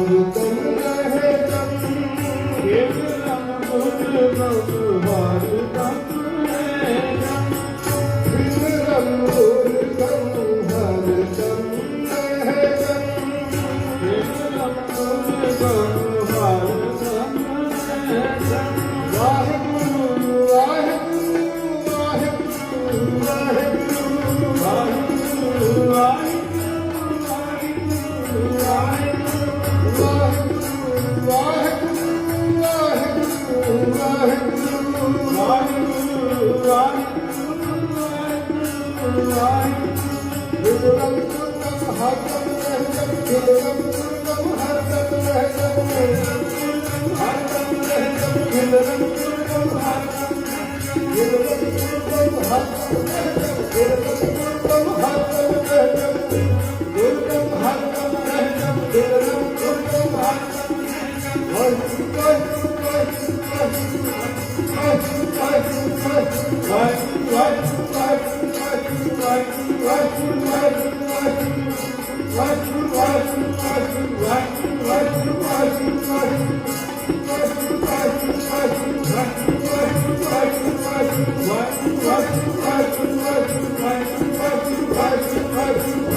Thank you.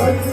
Lord.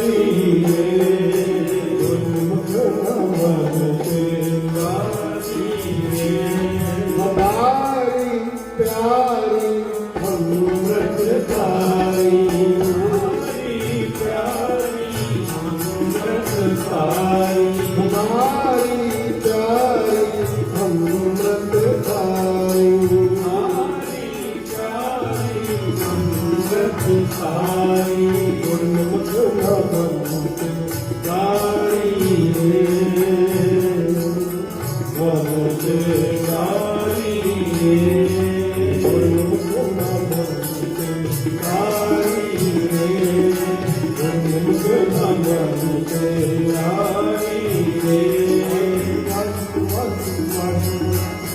Amen.